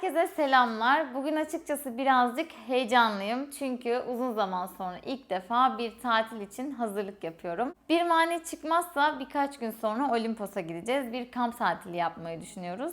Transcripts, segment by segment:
Herkese selamlar. Bugün açıkçası birazcık heyecanlıyım. Çünkü uzun zaman sonra ilk defa bir tatil için hazırlık yapıyorum. Bir mani çıkmazsa birkaç gün sonra Olimpos'a gideceğiz. Bir kamp tatili yapmayı düşünüyoruz.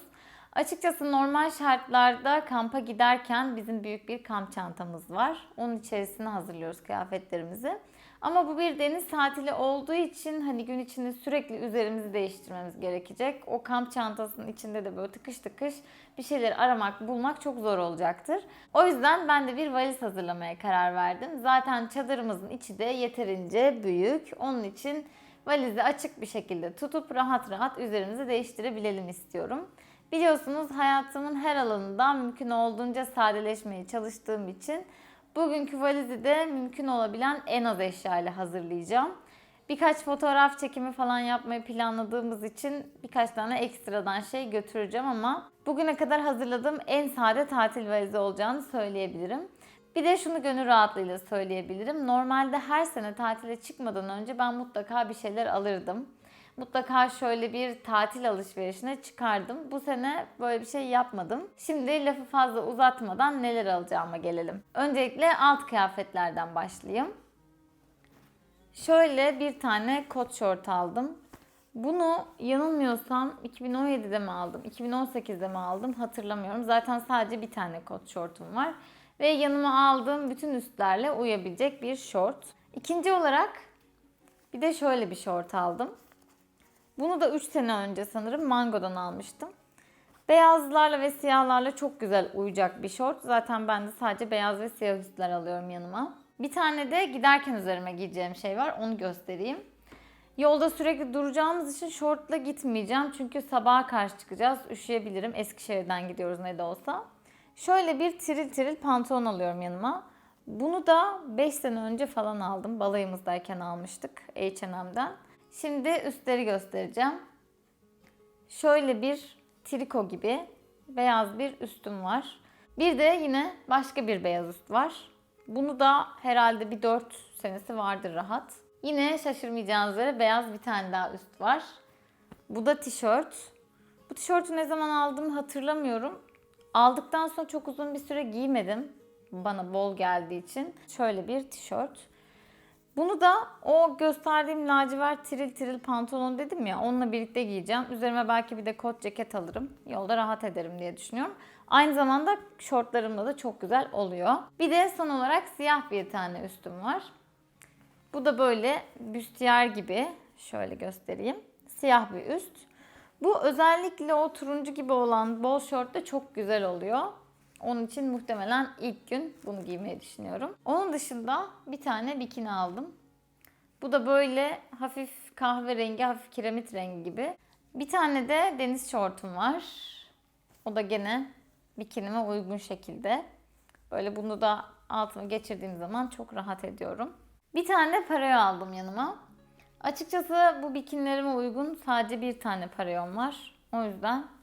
Açıkçası normal şartlarda kampa giderken bizim büyük bir kamp çantamız var. Onun içerisine hazırlıyoruz kıyafetlerimizi. Ama bu bir deniz tatili olduğu için hani gün içinde sürekli üzerimizi değiştirmemiz gerekecek. O kamp çantasının içinde de böyle tıkış tıkış bir şeyler aramak, bulmak çok zor olacaktır. O yüzden ben de bir valiz hazırlamaya karar verdim. Zaten çadırımızın içi de yeterince büyük. Onun için valizi açık bir şekilde tutup rahat rahat üzerimizi değiştirebilelim istiyorum. Biliyorsunuz hayatımın her alanında mümkün olduğunca sadeleşmeye çalıştığım için bugünkü valizi de mümkün olabilen en az eşyayla hazırlayacağım. Birkaç fotoğraf çekimi falan yapmayı planladığımız için birkaç tane ekstradan şey götüreceğim ama bugüne kadar hazırladığım en sade tatil valizi olacağını söyleyebilirim. Bir de şunu gönül rahatlığıyla söyleyebilirim. Normalde her sene tatile çıkmadan önce ben mutlaka bir şeyler alırdım mutlaka şöyle bir tatil alışverişine çıkardım. Bu sene böyle bir şey yapmadım. Şimdi lafı fazla uzatmadan neler alacağıma gelelim. Öncelikle alt kıyafetlerden başlayayım. Şöyle bir tane kot şort aldım. Bunu yanılmıyorsam 2017'de mi aldım, 2018'de mi aldım hatırlamıyorum. Zaten sadece bir tane kot şortum var. Ve yanıma aldığım bütün üstlerle uyabilecek bir şort. İkinci olarak bir de şöyle bir şort aldım. Bunu da 3 sene önce sanırım Mango'dan almıştım. Beyazlarla ve siyahlarla çok güzel uyacak bir şort. Zaten ben de sadece beyaz ve siyah üstler alıyorum yanıma. Bir tane de giderken üzerime giyeceğim şey var. Onu göstereyim. Yolda sürekli duracağımız için şortla gitmeyeceğim. Çünkü sabaha karşı çıkacağız. Üşüyebilirim. Eskişehir'den gidiyoruz ne de olsa. Şöyle bir tiril tiril pantolon alıyorum yanıma. Bunu da 5 sene önce falan aldım. Balayımızdayken almıştık H&M'den. Şimdi üstleri göstereceğim. Şöyle bir triko gibi beyaz bir üstüm var. Bir de yine başka bir beyaz üst var. Bunu da herhalde bir 4 senesi vardır rahat. Yine şaşırmayacağınız üzere beyaz bir tane daha üst var. Bu da tişört. Bu tişörtü ne zaman aldım hatırlamıyorum. Aldıktan sonra çok uzun bir süre giymedim. Bana bol geldiği için. Şöyle bir tişört. Bunu da o gösterdiğim lacivert tiril tiril pantolon dedim ya onunla birlikte giyeceğim. Üzerime belki bir de kot ceket alırım. Yolda rahat ederim diye düşünüyorum. Aynı zamanda şortlarımla da çok güzel oluyor. Bir de son olarak siyah bir tane üstüm var. Bu da böyle büstiyer gibi. Şöyle göstereyim. Siyah bir üst. Bu özellikle o turuncu gibi olan bol şortta çok güzel oluyor. Onun için muhtemelen ilk gün bunu giymeyi düşünüyorum. Onun dışında bir tane bikini aldım. Bu da böyle hafif kahverengi, hafif kiremit rengi gibi. Bir tane de deniz şortum var. O da gene bikinime uygun şekilde. Böyle bunu da altıma geçirdiğim zaman çok rahat ediyorum. Bir tane pareo aldım yanıma. Açıkçası bu bikinilerime uygun sadece bir tane pareom var. O yüzden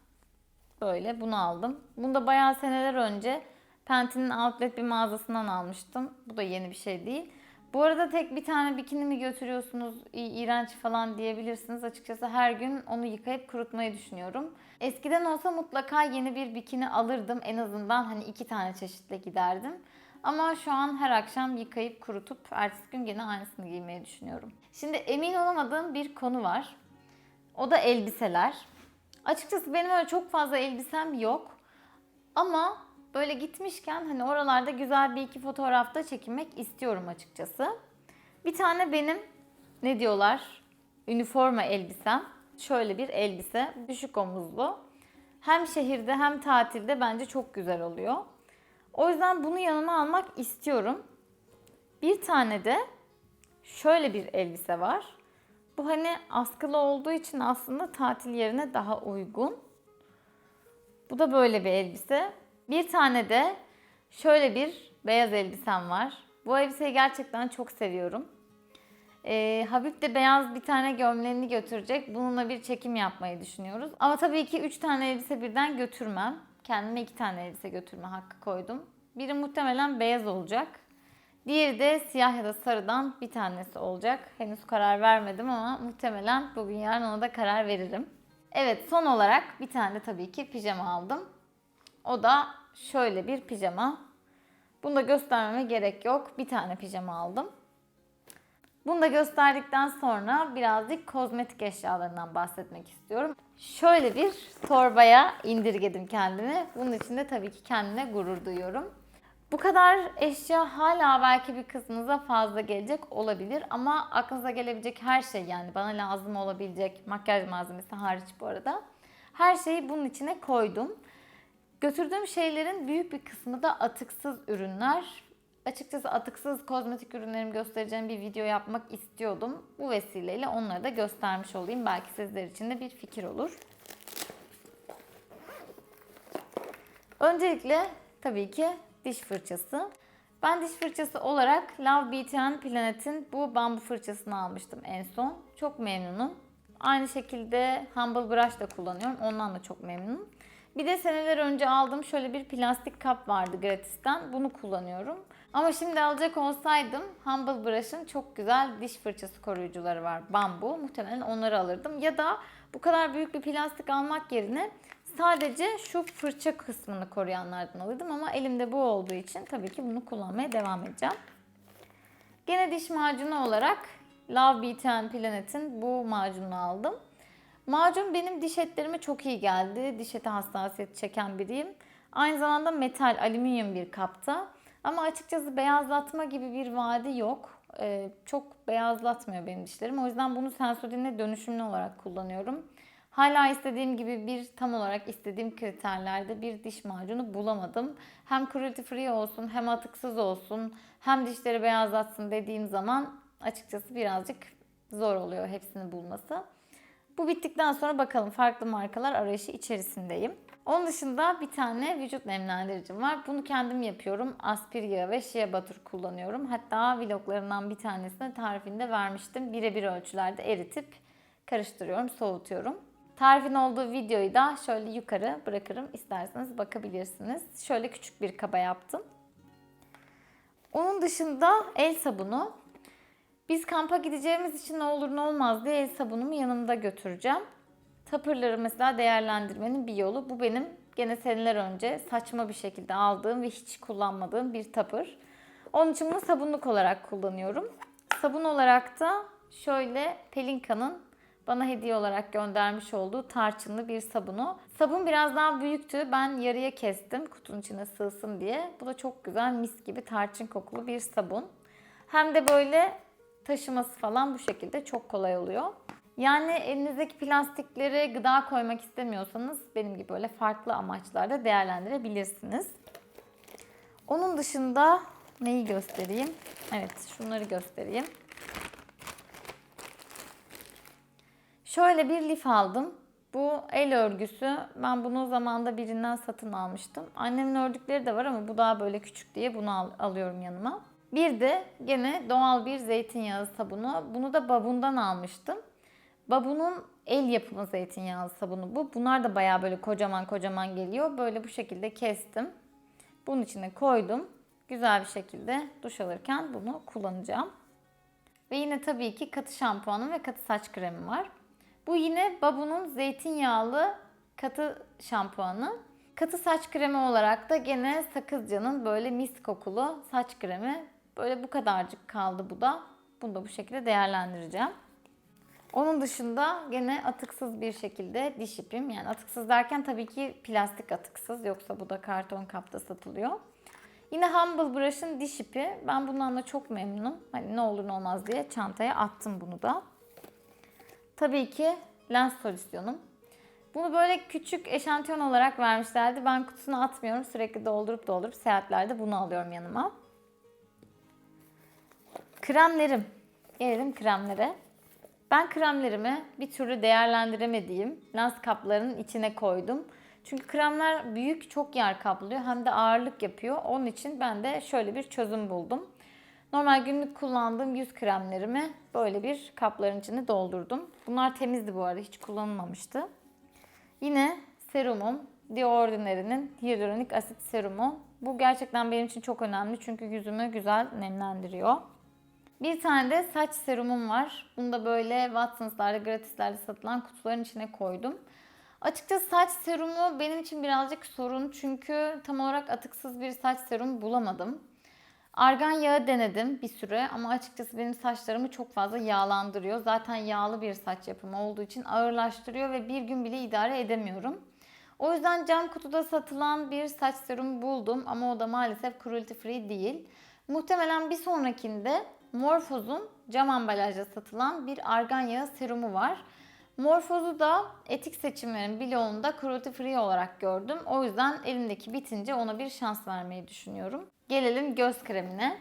Böyle bunu aldım. Bunu da bayağı seneler önce Penti'nin outlet bir mağazasından almıştım. Bu da yeni bir şey değil. Bu arada tek bir tane bikini mi götürüyorsunuz, iğrenç falan diyebilirsiniz. Açıkçası her gün onu yıkayıp kurutmayı düşünüyorum. Eskiden olsa mutlaka yeni bir bikini alırdım. En azından hani iki tane çeşitle giderdim. Ama şu an her akşam yıkayıp kurutup ertesi gün gene aynısını giymeyi düşünüyorum. Şimdi emin olamadığım bir konu var. O da elbiseler. Açıkçası benim öyle çok fazla elbisem yok. Ama böyle gitmişken hani oralarda güzel bir iki fotoğrafta çekinmek istiyorum açıkçası. Bir tane benim ne diyorlar? Üniforma elbisem. Şöyle bir elbise. Düşük omuzlu. Hem şehirde hem tatilde bence çok güzel oluyor. O yüzden bunu yanıma almak istiyorum. Bir tane de şöyle bir elbise var. Bu hani askılı olduğu için aslında tatil yerine daha uygun. Bu da böyle bir elbise. Bir tane de şöyle bir beyaz elbisem var. Bu elbiseyi gerçekten çok seviyorum. Ee, Habib de beyaz bir tane gömleğini götürecek. Bununla bir çekim yapmayı düşünüyoruz. Ama tabii ki 3 tane elbise birden götürmem. Kendime 2 tane elbise götürme hakkı koydum. Biri muhtemelen beyaz olacak. Diğeri de siyah ya da sarıdan bir tanesi olacak. Henüz karar vermedim ama muhtemelen bugün yarın ona da karar veririm. Evet son olarak bir tane tabii ki pijama aldım. O da şöyle bir pijama. Bunu da göstermeme gerek yok. Bir tane pijama aldım. Bunu da gösterdikten sonra birazcık kozmetik eşyalarından bahsetmek istiyorum. Şöyle bir torbaya indirgedim kendimi. Bunun için de tabii ki kendime gurur duyuyorum. Bu kadar eşya hala belki bir kısmınıza fazla gelecek olabilir ama aklınıza gelebilecek her şey yani bana lazım olabilecek makyaj malzemesi hariç bu arada her şeyi bunun içine koydum. Götürdüğüm şeylerin büyük bir kısmı da atıksız ürünler. Açıkçası atıksız kozmetik ürünlerimi göstereceğim bir video yapmak istiyordum. Bu vesileyle onları da göstermiş olayım. Belki sizler için de bir fikir olur. Öncelikle tabii ki diş fırçası. Ben diş fırçası olarak Love and Planet'in bu bambu fırçasını almıştım en son. Çok memnunum. Aynı şekilde Humble Brush da kullanıyorum. Ondan da çok memnunum. Bir de seneler önce aldığım şöyle bir plastik kap vardı gratisten. Bunu kullanıyorum. Ama şimdi alacak olsaydım Humble Brush'ın çok güzel diş fırçası koruyucuları var. Bambu. Muhtemelen onları alırdım. Ya da bu kadar büyük bir plastik almak yerine sadece şu fırça kısmını koruyanlardan alırdım. Ama elimde bu olduğu için tabii ki bunu kullanmaya devam edeceğim. Gene diş macunu olarak Love Beauty Planet'in bu macununu aldım. Macun benim diş etlerime çok iyi geldi. Diş eti hassasiyeti çeken biriyim. Aynı zamanda metal, alüminyum bir kapta. Ama açıkçası beyazlatma gibi bir vaadi yok. Ee, çok beyazlatmıyor benim dişlerim. O yüzden bunu Sensodyne'e dönüşümlü olarak kullanıyorum. Hala istediğim gibi bir tam olarak istediğim kriterlerde bir diş macunu bulamadım. Hem cruelty free olsun hem atıksız olsun hem dişleri beyazlatsın dediğim zaman açıkçası birazcık zor oluyor hepsini bulması. Bu bittikten sonra bakalım farklı markalar arayışı içerisindeyim. Onun dışında bir tane vücut nemlendiricim var. Bunu kendim yapıyorum. Aspir yağı ve shea butter kullanıyorum. Hatta vloglarından bir tanesine tarifinde vermiştim. Birebir ölçülerde eritip karıştırıyorum, soğutuyorum. Tarifin olduğu videoyu da şöyle yukarı bırakırım. İsterseniz bakabilirsiniz. Şöyle küçük bir kaba yaptım. Onun dışında el sabunu. Biz kampa gideceğimiz için ne olur ne olmaz diye el sabunumu yanımda götüreceğim. Tapırları mesela değerlendirmenin bir yolu. Bu benim gene seneler önce saçma bir şekilde aldığım ve hiç kullanmadığım bir tapır. Onun için bunu sabunluk olarak kullanıyorum. Sabun olarak da şöyle Pelinka'nın bana hediye olarak göndermiş olduğu tarçınlı bir sabunu. Sabun biraz daha büyüktü. Ben yarıya kestim kutunun içine sığsın diye. Bu da çok güzel mis gibi tarçın kokulu bir sabun. Hem de böyle taşıması falan bu şekilde çok kolay oluyor. Yani elinizdeki plastikleri gıda koymak istemiyorsanız benim gibi böyle farklı amaçlarda değerlendirebilirsiniz. Onun dışında neyi göstereyim? Evet şunları göstereyim. Şöyle bir lif aldım. Bu el örgüsü. Ben bunu zamanda birinden satın almıştım. Annemin ördükleri de var ama bu daha böyle küçük diye bunu al- alıyorum yanıma. Bir de gene doğal bir zeytinyağı sabunu. Bunu da Babun'dan almıştım. Babun'un el yapımı zeytinyağı sabunu bu. Bunlar da baya böyle kocaman kocaman geliyor. Böyle bu şekilde kestim. Bunun içine koydum. Güzel bir şekilde duş alırken bunu kullanacağım. Ve yine tabii ki katı şampuanım ve katı saç kremim var. Bu yine Babu'nun zeytinyağlı katı şampuanı. Katı saç kremi olarak da gene Sakızca'nın böyle mis kokulu saç kremi. Böyle bu kadarcık kaldı bu da. Bunu da bu şekilde değerlendireceğim. Onun dışında gene atıksız bir şekilde diş ipim. Yani atıksız derken tabii ki plastik atıksız. Yoksa bu da karton kapta satılıyor. Yine Humble Brush'ın diş ipi. Ben bundan da çok memnunum. Hani ne olur ne olmaz diye çantaya attım bunu da. Tabii ki lens solüsyonum. Bunu böyle küçük eşantiyon olarak vermişlerdi. Ben kutusuna atmıyorum. Sürekli doldurup doldurup seyahatlerde bunu alıyorum yanıma. Kremlerim. Gelelim kremlere. Ben kremlerimi bir türlü değerlendiremediğim lens kaplarının içine koydum. Çünkü kremler büyük, çok yer kaplıyor hem de ağırlık yapıyor. Onun için ben de şöyle bir çözüm buldum. Normal günlük kullandığım yüz kremlerimi böyle bir kapların içine doldurdum. Bunlar temizdi bu arada, hiç kullanılmamıştı. Yine serumum, The Ordinary'nin hyaluronik asit serumu. Bu gerçekten benim için çok önemli çünkü yüzümü güzel nemlendiriyor. Bir tane de saç serumum var. Bunu da böyle Watson's'larda, gratislerde satılan kutuların içine koydum. Açıkçası saç serumu benim için birazcık sorun çünkü tam olarak atıksız bir saç serumu bulamadım. Argan yağı denedim bir süre ama açıkçası benim saçlarımı çok fazla yağlandırıyor. Zaten yağlı bir saç yapımı olduğu için ağırlaştırıyor ve bir gün bile idare edemiyorum. O yüzden cam kutuda satılan bir saç serumu buldum ama o da maalesef cruelty free değil. Muhtemelen bir sonrakinde Morphos'un cam ambalajda satılan bir argan yağı serumu var. Morphos'u da etik seçimlerin bloğunda cruelty free olarak gördüm. O yüzden elimdeki bitince ona bir şans vermeyi düşünüyorum. Gelelim göz kremine.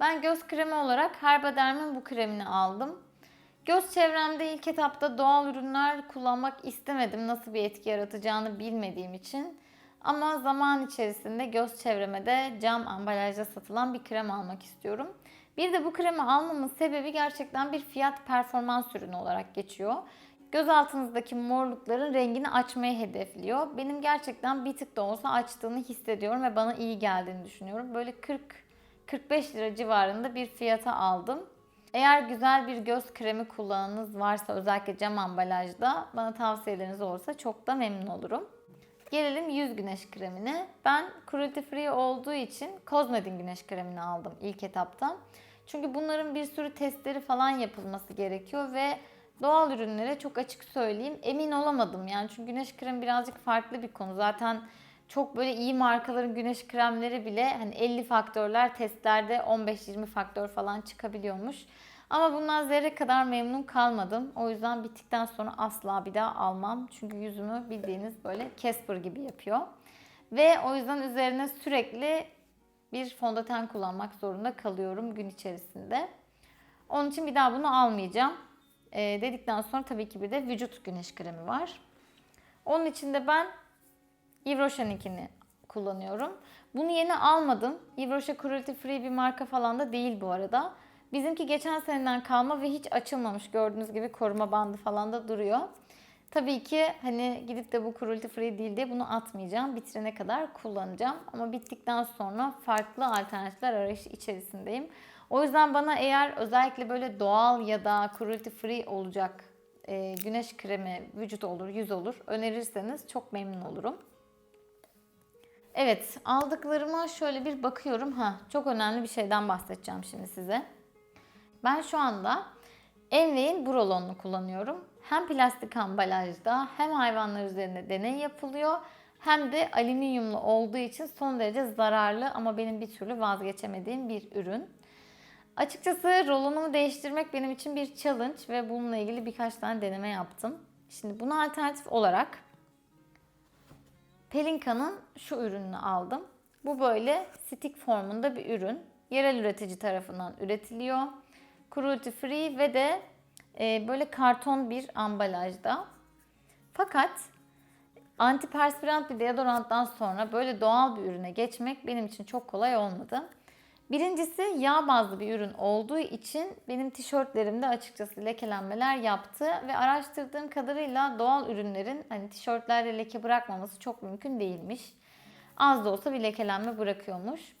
Ben göz kremi olarak Herbaderm'in bu kremini aldım. Göz çevremde ilk etapta doğal ürünler kullanmak istemedim. Nasıl bir etki yaratacağını bilmediğim için. Ama zaman içerisinde göz çevreme de cam ambalajda satılan bir krem almak istiyorum. Bir de bu kremi almamın sebebi gerçekten bir fiyat performans ürünü olarak geçiyor. Göz altınızdaki morlukların rengini açmayı hedefliyor. Benim gerçekten bir tık da olsa açtığını hissediyorum ve bana iyi geldiğini düşünüyorum. Böyle 40-45 lira civarında bir fiyata aldım. Eğer güzel bir göz kremi kullananınız varsa özellikle cam ambalajda bana tavsiyeleriniz olursa çok da memnun olurum. Gelelim yüz güneş kremine. Ben cruelty free olduğu için Cosmedin güneş kremini aldım ilk etapta. Çünkü bunların bir sürü testleri falan yapılması gerekiyor ve doğal ürünlere çok açık söyleyeyim emin olamadım. Yani çünkü güneş kremi birazcık farklı bir konu. Zaten çok böyle iyi markaların güneş kremleri bile hani 50 faktörler testlerde 15-20 faktör falan çıkabiliyormuş. Ama bundan zerre kadar memnun kalmadım. O yüzden bittikten sonra asla bir daha almam. Çünkü yüzümü bildiğiniz böyle Casper gibi yapıyor. Ve o yüzden üzerine sürekli bir fondöten kullanmak zorunda kalıyorum gün içerisinde. Onun için bir daha bunu almayacağım. Ee, dedikten sonra tabii ki bir de vücut güneş kremi var. Onun için de ben Yves Rocher'ınkini kullanıyorum. Bunu yeni almadım. Yves Rocher cruelty free bir marka falan da değil bu arada. Bizimki geçen seneden kalma ve hiç açılmamış. Gördüğünüz gibi koruma bandı falan da duruyor. Tabii ki hani gidip de bu cruelty free değil diye bunu atmayacağım. Bitirene kadar kullanacağım. Ama bittikten sonra farklı alternatifler arayışı içerisindeyim. O yüzden bana eğer özellikle böyle doğal ya da cruelty free olacak e, güneş kremi, vücut olur, yüz olur önerirseniz çok memnun olurum. Evet, aldıklarıma şöyle bir bakıyorum. Ha, çok önemli bir şeyden bahsedeceğim şimdi size. Ben şu anda Envey'in Brolon'unu kullanıyorum. Hem plastik ambalajda hem hayvanlar üzerinde deney yapılıyor hem de alüminyumlu olduğu için son derece zararlı ama benim bir türlü vazgeçemediğim bir ürün. Açıkçası rolonumu değiştirmek benim için bir challenge ve bununla ilgili birkaç tane deneme yaptım. Şimdi buna alternatif olarak Pelinka'nın şu ürününü aldım. Bu böyle stick formunda bir ürün. Yerel üretici tarafından üretiliyor. Cruelty free ve de e, böyle karton bir ambalajda. Fakat antiperspirant bir deodoranttan sonra böyle doğal bir ürüne geçmek benim için çok kolay olmadı. Birincisi yağ bazlı bir ürün olduğu için benim tişörtlerimde açıkçası lekelenmeler yaptı ve araştırdığım kadarıyla doğal ürünlerin hani tişörtlerde leke bırakmaması çok mümkün değilmiş. Az da olsa bir lekelenme bırakıyormuş.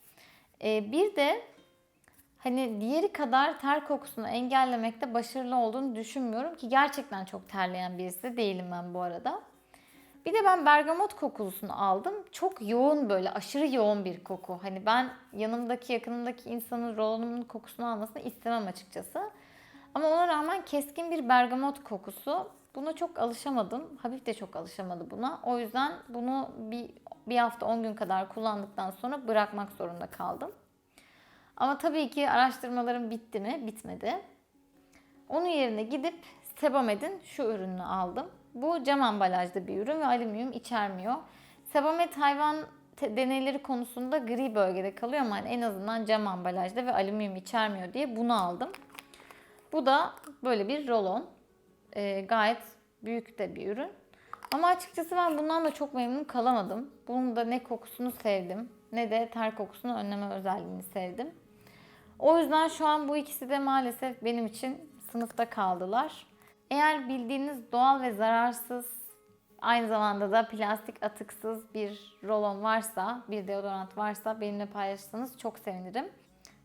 Ee, bir de hani diğeri kadar ter kokusunu engellemekte başarılı olduğunu düşünmüyorum ki gerçekten çok terleyen birisi de değilim ben bu arada. Bir de ben bergamot kokulusunu aldım. Çok yoğun böyle aşırı yoğun bir koku. Hani ben yanımdaki yakınımdaki insanın rolonumun kokusunu almasını istemem açıkçası. Ama ona rağmen keskin bir bergamot kokusu. Buna çok alışamadım. Habib de çok alışamadı buna. O yüzden bunu bir, bir hafta 10 gün kadar kullandıktan sonra bırakmak zorunda kaldım. Ama tabii ki araştırmalarım bitti mi? Bitmedi. Onun yerine gidip Sebamed'in şu ürününü aldım. Bu cam ambalajda bir ürün ve alüminyum içermiyor. Sebamed hayvan deneyleri konusunda gri bölgede kalıyor ama en azından cam ambalajda ve alüminyum içermiyor diye bunu aldım. Bu da böyle bir rolon. E, gayet büyük de bir ürün. Ama açıkçası ben bundan da çok memnun kalamadım. Bunun da ne kokusunu sevdim ne de ter kokusunu önleme özelliğini sevdim. O yüzden şu an bu ikisi de maalesef benim için sınıfta kaldılar. Eğer bildiğiniz doğal ve zararsız aynı zamanda da plastik atıksız bir rolon varsa, bir deodorant varsa benimle paylaşırsanız çok sevinirim.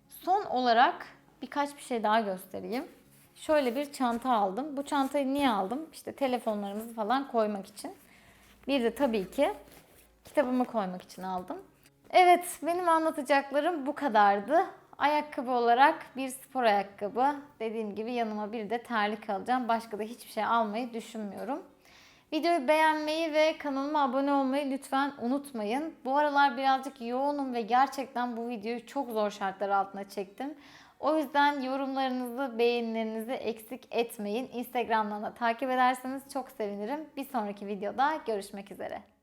Son olarak birkaç bir şey daha göstereyim. şöyle bir çanta aldım. Bu çantayı niye aldım? İşte telefonlarımızı falan koymak için. Bir de tabii ki kitabımı koymak için aldım. Evet, benim anlatacaklarım bu kadardı. Ayakkabı olarak bir spor ayakkabı. Dediğim gibi yanıma bir de terlik alacağım. Başka da hiçbir şey almayı düşünmüyorum. Videoyu beğenmeyi ve kanalıma abone olmayı lütfen unutmayın. Bu aralar birazcık yoğunum ve gerçekten bu videoyu çok zor şartlar altında çektim. O yüzden yorumlarınızı, beğenilerinizi eksik etmeyin. Instagram'dan da takip ederseniz çok sevinirim. Bir sonraki videoda görüşmek üzere.